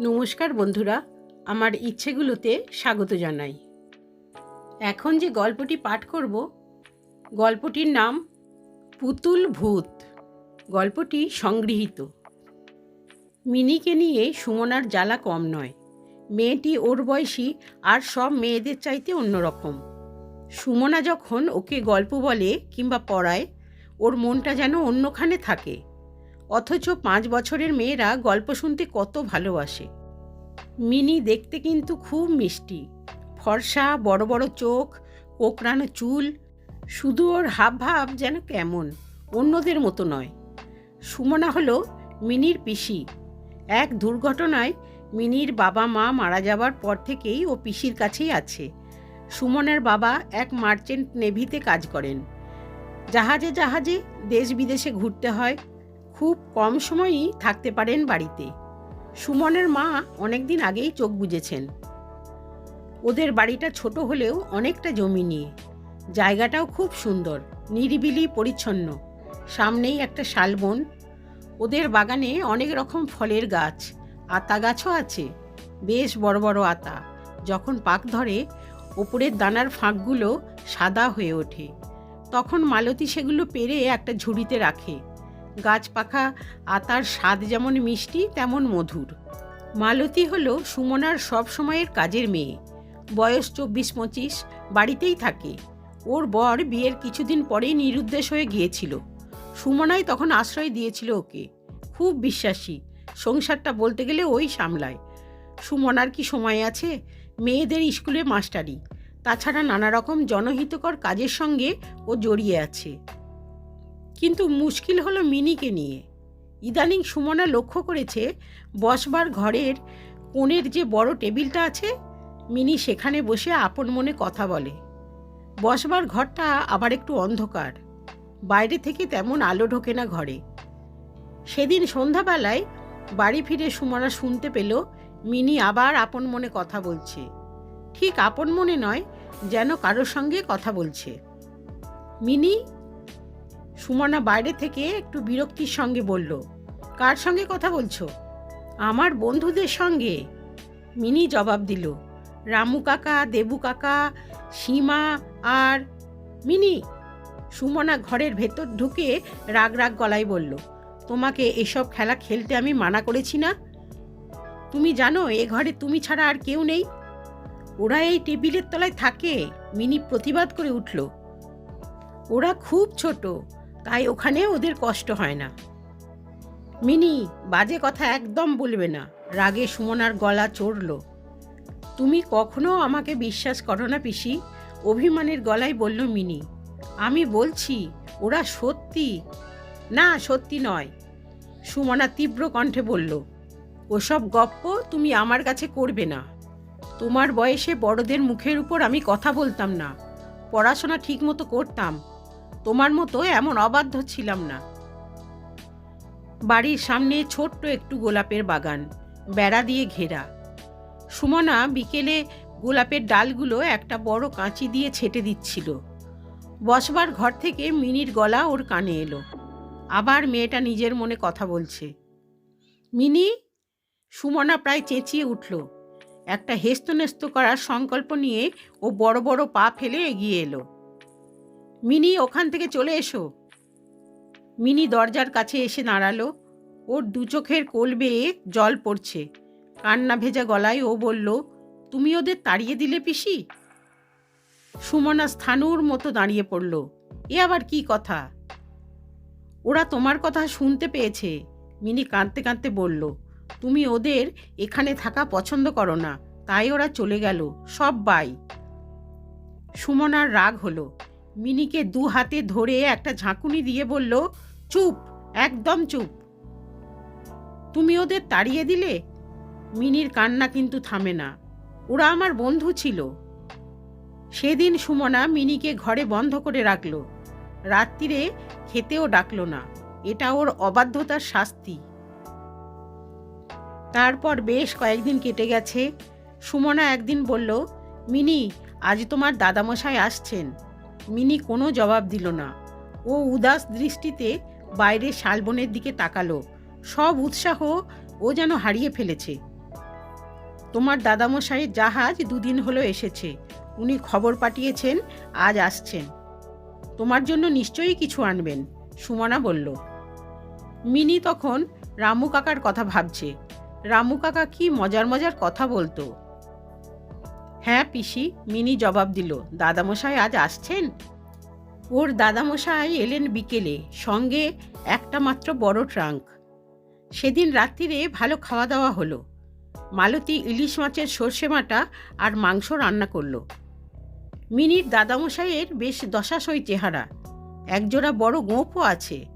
নমস্কার বন্ধুরা, আমার ইচ্ছেগুলোতে স্বাগত জানাই। এখন যে গল্পটি পাঠ করব, গল্পটির নাম পুতুল ভূত। গল্পটি সংগৃহীত। মিনিকে নিয়ে সুমনার জ্বালা কম নয়। মেয়েটি ওর বয়সী আর সব মেয়েদের চাইতে অন্যরকম। সুমনা যখন ওকে গল্প বলে কিংবা পড়ায়, ওর মনটা যেন অন্যখানে থাকে। অথচ পাঁচ বছরের মেয়েরা গল্প শুনতে কত ভালোবাসে। মিনি দেখতে কিন্তু খুব মিষ্টি। ফর্সা, বড় বড় চোখ, কোকড়ানো চুল, শুধু ওর হাব ভাব যেন কেমন, অন্যদের মতো নয়। সুমনা হলো মিনির পিসি। এক দুর্ঘটনায় মিনির বাবা মা মারা যাবার পর থেকেই ও পিসির কাছেই আছে। সুমনের বাবা এক মার্চেন্ট নেভিতে কাজ করেন। জাহাজে জাহাজে দেশ বিদেশে ঘুরতে হয়। খুব কম সময়ই থাকতে পারেন বাড়িতে। সুমনের মা অনেকদিন আগেই চোখ বুজেছেন। ওদের বাড়িটা ছোট হলেও অনেকটা জমি নিয়ে। জায়গাটাও খুব সুন্দর, নিরিবিলি, পরিচ্ছন্ন। সামনেই একটা শালবন ওদের বাগানে অনেক রকম ফলের গাছ, আতা গাছও আছে। বেশ বড় বড় আতা। যখন পাক ধরে, ওপরের দানার ফাঁকগুলো সাদা হয়ে ওঠে। তখন মালতী সেগুলো পেরে একটা ঝুড়িতে রাখে। গাছ পাখা আতার স্বাদ যেমন মিষ্টি, তেমন মধুর। মালতী হলো সুমনার সব সময়ের কাজের মেয়ে। বয়স চব্বিশ পঁচিশ, বাড়িতেই থাকে। ওর বর বিয়ের কিছুদিন পরেই নিরুদ্দেশ হয়ে গিয়েছিল। সুমনাই তখন আশ্রয় দিয়েছিল ওকে। খুব বিশ্বাসী, সংসারটা বলতে গেলে ওই সামলায়। সুমনার কি সময় আছে? মেয়েদের স্কুলে মাস্টারি। তাছাড়া নানা রকম জনহিতকর কাজের সঙ্গে ও জড়িয়ে আছে। কিন্তু মুশকিল হলো মিনিকে নিয়ে। ইদানিং সুমনা লক্ষ্য করেছে, বসবার ঘরের কোণের যে বড় টেবিলটা আছে, মিনি সেখানে বসে আপন মনে কথা বলে। বসবার ঘরটা আবার একটু অন্ধকার। বাইরে থেকে তেমন আলো ঢোকে না ঘরে। সেদিন সন্ধ্যাবেলায় বাড়ি ফিরে সুমনা শুনতে পেল, মিনি আবার আপন মনে কথা বলছে। ঠিক আপন মনে নয়, যেন কারোর সঙ্গে কথা বলছে। মিনি সুমনা বাইরে থেকে একটু বিরক্তির সঙ্গে বলল, কার সঙ্গে কথা বলছো? আমার বন্ধুদের সঙ্গে, মিনি জবাব দিল। রামু কাকা, দেবু কাকা, সীমা আর মিনি। সুমনা ঘরের ভেতর ঢুকে রাগ রাগ গলায় বলল, তোমাকে এসব খেলা খেলতে আমি মানা করেছি না? তুমি জানো, এ ঘরে তুমি ছাড়া আর কেউ নেই? ওরা এই টেবিলের তলায় থাকে, মিনি প্রতিবাদ করে উঠল। ওরা খুব ছোট তাই ওখানে ওদের কষ্ট হয় না। মিনি, বাজে কথা একদম বলবে না। রাগে সুমনার গলা চড়ল। তুমি কখনো আমাকে বিশ্বাস করো না পিসি? অভিমানের গলায় বলল মিনি। আমি বলছি, ওরা সত্যি? না, সত্যি নয়। সুমনা তীব্র কণ্ঠে বলল, ওসব গপ্প তুমি আমার কাছে করবে না। তোমার বয়সে বড়দের মুখের উপর আমি কথা বলতাম না। পড়াশোনা ঠিকমতো করতাম। তোমার মতো এমন অবাধ্য ছিলাম না। বাড়ির সামনে ছোট্ট একটু গোলাপের বাগান, বেড়া দিয়ে ঘেরা। সুমনা বিকেলে গোলাপের ডালগুলো একটা বড় কাঁচি দিয়ে ছেটে দিচ্ছিল। বসবার ঘর থেকে মিনির গলা ওর কানে এলো। আবার মেয়েটা নিজের মনে কথা বলছে। মিনি? সুমনা প্রায় চেঁচিয়ে উঠল। একটা হেস্তনেস্ত করার সংকল্প নিয়ে ও বড় বড় পা ফেলে এগিয়ে এলো। মিনি, ওখান থেকে চলে এসো। মিনি দরজার কাছে এসে দাঁড়াল। ওর দু চোখের কোল বেয়ে জল পড়ছে। কান্না ভেজা গলায় ও বলল, তুমি ওদের তাড়িয়ে দিলে পিসি? সুমনা স্থানুর মতো দাঁড়িয়ে পড়ল। এ আবার কি কথা? ওরা তোমার কথা শুনতে পেয়েছে। মিনি কাঁদতে কাঁদতে বলল, তুমি ওদের এখানে থাকা পছন্দ করো না। তাই ওরা চলে গেল। সব বাই। সুমনার রাগ হলো। মিনিকে দু হাতে ধরে একটা ঝাঁকুনি দিয়ে বলল, চুপ, একদম চুপ। তুমি ওদের তাড়িয়ে দিলে? মিনির কান্না কিন্তু থামে না। ওরা আমার বন্ধু ছিল। সেদিন সুমনা মিনিকে ঘরে বন্ধ করে রাখল। রাত্রিরে খেতেও ডাকলো না। এটা ওর অবাধ্যতার শাস্তি। তারপর বেশ কয়েকদিন কেটে গেছে। সুমনা একদিন বলল, মিনি, আজ তোমার দাদামশাই আসছেন। মিনি কোনো জবাব দিল না। ও উদাস দৃষ্টিতে বাইরে শালবনের দিকে তাকালো। সব উৎসাহ ও যেন হারিয়ে ফেলেছে। তোমার দাদামশাইয়ের জাহাজ দুদিন হলো এসেছে। উনি খবর পাঠিয়েছেন, আজ আসছেন। তোমার জন্য নিশ্চয়ই কিছু আনবেন, সুমনা বলল। মিনি তখন রামু কাকার কথা ভাবছে। রামু কাকা কি মজার মজার কথা বলতো। হ্যাঁ পিসি, মিনি জবাব দিল। দাদামশাই আজ আসছেন? ওর দাদামশাই এলেন বিকেলে, সঙ্গে একটা মাত্র বড় ট্রাঙ্ক। সেদিন রাত্রিরে ভালো খাওয়া দাওয়া হলো। মালতী ইলিশ মাছের সর্ষে মাটা আর মাংস রান্না করল। মিনির দাদামশাইয়ের বেশ দশাশই চেহারা। একজোড়া বড় গোঁফও আছে।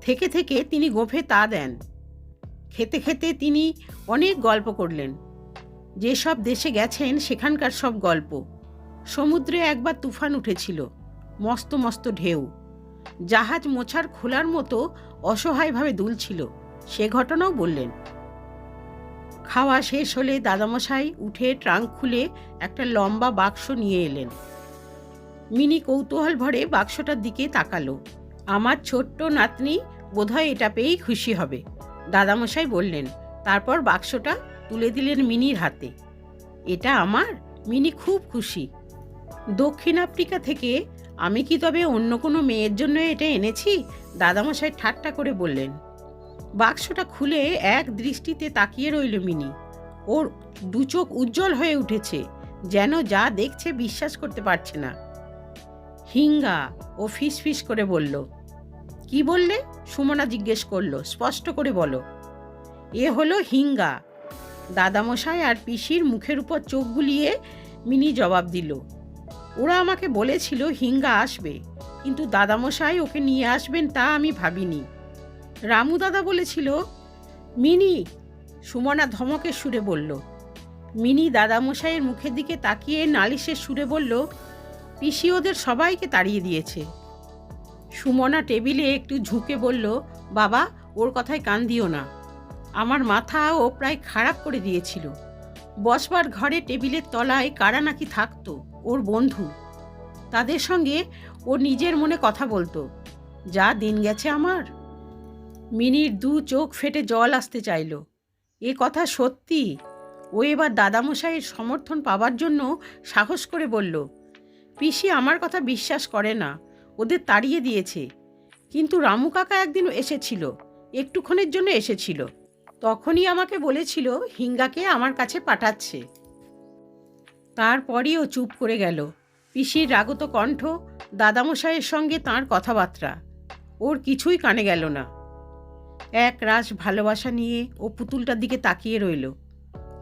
থেকে থেকে তিনি গোঁফে তা দেন। খেতে খেতে তিনি অনেক গল্প করলেন। যেসব দেশে গেছেন, সেখানকার সব গল্প। সমুদ্রে একবার তুফান উঠেছিল, মস্ত মস্ত ঢেউ। জাহাজ মোছার খোলার মতো অসহায়ভাবে দুলছিল। সে ঘটনাও বললেন। খাওয়া শেষ হলে দাদামশাই উঠে ট্রাঙ্ক খুলে একটা লম্বা বাক্স নিয়ে এলেন। মিনি কৌতূহল ভরে বাক্সটার দিকে তাকালো। আমার ছোট্ট নাতনি, বোধহয় এটা পেয়েই খুশি হবে। দাদামশাই বললেন। তারপর বাক্সটা তুলে দিলেন মিনির হাতে। এটা আমার? মিনি খুব খুশি। দক্ষিণ আফ্রিকা থেকে, আমি কি তবে অন্য কোনো মেয়ের জন্য এটা এনেছি? দাদামশাই ঠাট্টা করে বললেন। বাক্সটা খুলে এক দৃষ্টিতে তাকিয়ে রইল মিনি। ওর দু চোখ উজ্জ্বল হয়ে উঠেছে, যেন যা দেখছে বিশ্বাস করতে পারছে না। হিঙ্গা ও ফিস ফিস করে বলল, কি বললে? সুমনা জিজ্ঞেস করল, স্পষ্ট করে বলো, এ হলো হিঙ্গা। দাদামশাই আর পিসির মুখের উপর চোখ বুলিয়ে মিনি জবাব দিল, ওরা আমাকে বলেছিল হিঙ্গা আসবে, কিন্তু দাদামশাই ওকে নিয়ে আসবেন তা আমি ভাবিনি। রামু দাদা বলেছিল, মিনি, সুমনা ধমকের সুরে বলল, মিনি দাদামশাইয়ের মুখের দিকে তাকিয়ে নালিশের সুরে বলল, পিসি ওদের সবাইকে তাড়িয়ে দিয়েছে। সুমনা টেবিলে একটু ঝুঁকে বলল, বাবা, ওর কথায় কান দিও না। আমার মাথা ও প্রায় খারাপ করে দিয়েছিল। বসবার ঘরে টেবিলের তলায় কারা নাকি থাকতো ওর বন্ধু। তাদের সঙ্গে ও নিজের মনে কথা বলতো, যা দিন গেছে আমার। মিনির দু চোখ ফেটে জল আসতে চাইল। এ কথা সত্যি? ও এবার দাদামশাইয়ের সমর্থন পাবার জন্য সাহস করে বলল, পিসি আমার কথা বিশ্বাস করে না, ওদের তাড়িয়ে দিয়েছে। কিন্তু রামু কাকা একদিন এসেছিল, একটুক্ষণের জন্য এসেছিল। তখনই আমাকে বলেছিল, হিঙ্গাকে আমার কাছে পাঠাচ্ছে। তারপরই ও চুপ করে গেল। পিসির রাগত কণ্ঠ, দাদামশাইয়ের সঙ্গে তার কথাবার্তা, ওর কিছুই কানে গেল না। এক রাস ভালোবাসা নিয়ে ও পুতুলটার দিকে তাকিয়ে রইল।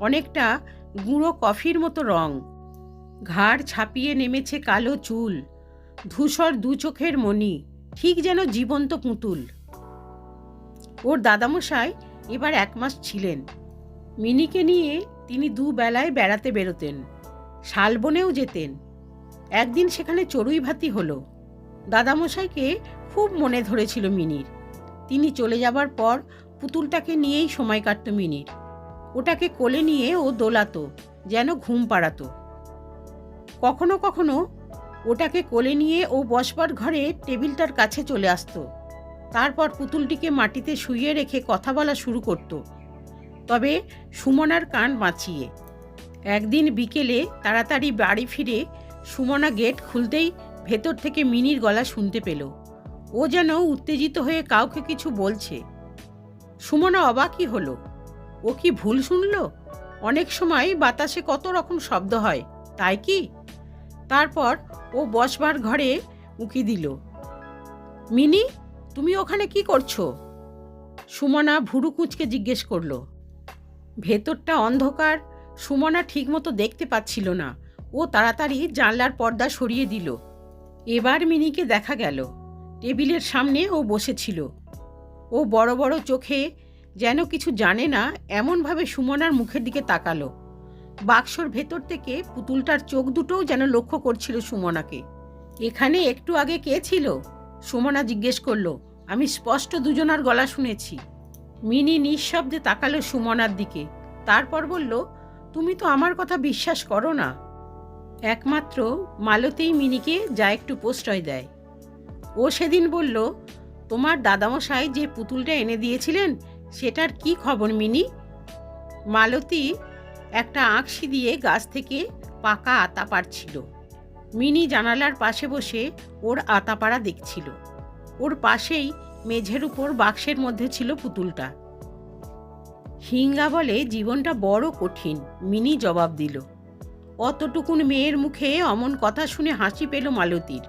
অনেকটা গুঁড়ো কফির মতো রং। ঘাড় ছাপিয়ে নেমেছে কালো চুল, ধূসর দু চোখের মণি, ঠিক যেন জীবন্ত পুতুল। ওর দাদামশাই এবার এক মাস ছিলেন। মিনিকে নিয়ে তিনি দুবেলায় বেড়াতে বেরোতেন, শালবনেও যেতেন। একদিন সেখানে চড়ুই ভাতি হলো। দাদামশাইকে খুব মনে ধরেছিল মিনির। তিনি চলে যাবার পর পুতুলটাকে নিয়েই সময় কাটত মিনির। ওটাকে কোলে নিয়ে ও দোলাতো, যেন ঘুম পাড়াতো। কখনো কখনো ওটাকে কোলে নিয়ে ও বসবার ঘরে টেবিলটার কাছে চলে আসতো। তারপর পুতুলটিকে মাটিতে শুইয়ে রেখে কথা বলা শুরু করত। তবে সুমনার কান বাঁচিয়ে। একদিন বিকেলে তাড়াতাড়ি বাড়ি ফিরে সুমনা গেট খুলতেই ভেতর থেকে মিনির গলা শুনতে পেল। ও যেন উত্তেজিত হয়ে কাউকে কিছু বলছে। সুমনা অবাকই হলো। ও কি ভুল শুনল? অনেক সময় বাতাসে কত রকম শব্দ হয়, তাই কি? তারপর ও বসবার ঘরে উকি দিল। মিনি তুমি ওখানে কি করছ? সুমনা ভুরু কুচকে জিজ্ঞেস করল। ভেতরটা অন্ধকার, সুমনা ঠিকমতো দেখতে পাচ্ছিল না। ও তাড়াতাড়ি জানলার পর্দা সরিয়ে দিল। এবার মিনিকে দেখা গেল। টেবিলের সামনে ও বসেছিল। ও বড় বড় চোখে যেন কিছু জানে না, এমনভাবে সুমনার মুখের দিকে তাকালো। বাক্সর ভেতর থেকে পুতুলটার চোখ দুটোও যেন লক্ষ্য করছিল সুমনাকে। এখানে একটু আগে কে ছিল? সুমনা জিজ্ঞেস করল, আমি স্পষ্ট দুজনার গলা শুনেছি। মিনি নিঃশব্দে তাকালো সুমনার দিকে। তারপর বলল, তুমি তো আমার কথা বিশ্বাস করো না। একমাত্র মালতেই মিনিকে যা একটু প্রশ্রয় দেয়। ও সেদিন বলল, তোমার দাদামশাই যে পুতুলটা এনে দিয়েছিলেন, সেটার কি খবর মিনি? মালতী একটা আঁকশি দিয়ে গাছ থেকে পাকা আতা পাড়ছিল। মিনি জানালার পাশে বসে ওর আতাপাড়া দেখছিল। ওর পাশেই মেঝের উপর বাক্সের মধ্যে ছিল পুতুলটা। হিঙ্গা বলে, জীবনটা বড় কঠিন, মিনি জবাব দিল। অতটুকুন মেয়ের মুখে অমন কথা শুনে হাসি পেল মালতীর।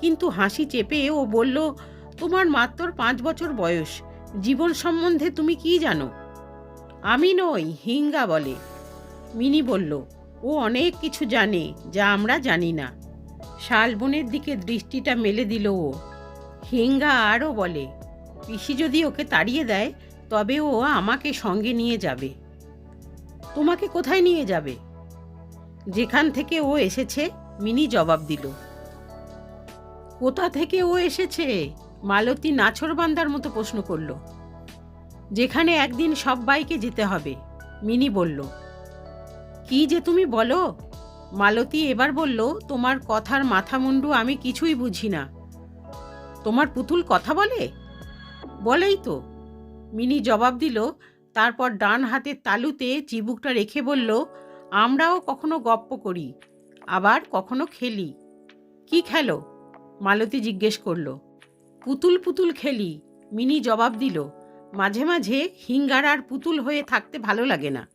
কিন্তু হাসি চেপে ও বলল, তোমার মাত্র পাঁচ বছর বয়স, জীবন সম্বন্ধে তুমি কি জানো? আমি নই হিঙ্গা বলে। মিনি বলল ও অনেক কিছু জানে, যা আমরা জানি না। শালবনের দিকে দৃষ্টিটা মেলে দিল ও। হিঙ্গা আরও বলে, পিসি যদি ওকে তাড়িয়ে দেয়, তবে ও আমাকে সঙ্গে নিয়ে যাবে। তোমাকে কোথায় নিয়ে যাবে? যেখান থেকে ও এসেছে, মিনি জবাব দিল। কোথা থেকে ও এসেছে? মালতী নাছরবান্দার মতো প্রশ্ন করল। যেখানে একদিন সব বাইকে যেতে হবে, মিনি বলল। কি যে তুমি বলো? মালতী এবার বলল, তোমার কথার মাথা মুন্ডু আমি কিছুই বুঝি না। তোমার পুতুল কথা বলে? বলেই তো। মিনি জবাব দিল, তারপর ডান হাতের তালুতে চিবুকটা রেখে বলল, আমরাও কখনো গপ্প করি, আবার কখনো খেলি। কি খেলো? মালতী জিজ্ঞেস করল। পুতুল পুতুল খেলি। মিনি জবাব দিল। মাঝে মাঝে হিঙ্গার আর পুতুল হয়ে থাকতে ভালো লাগে না।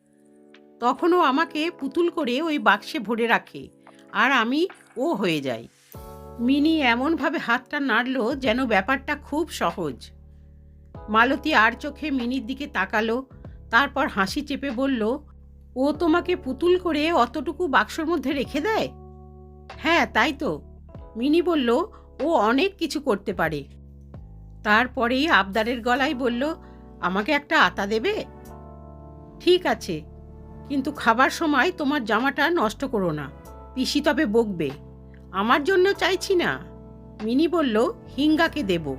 তখনও আমাকে পুতুল করে ওই বাক্সে ভরে রাখে আর আমি ও হয়ে যাই। মিনি এমনভাবে হাতটা নাড়ল যেন ব্যাপারটা খুব সহজ। মালতী আর চোখে মিনির দিকে তাকালো, তারপর হাসি চেপে বলল, ও তোমাকে পুতুল করে অতটুকু বাক্সর মধ্যে রেখে দেয়? হ্যাঁ তাই তো। মিনি বলল, ও অনেক কিছু করতে পারে। তারপরেই আবদারের গলায় বলল, আমাকে একটা আতা দেবে? ঠিক আছে। কিন্তু খাবার সময় তোমার জামাটা নষ্ট করো না। পিসি তবে বকবে। আমার জন্য চাইছি না। মিনি বলল, হিঙ্গাকে দেবো।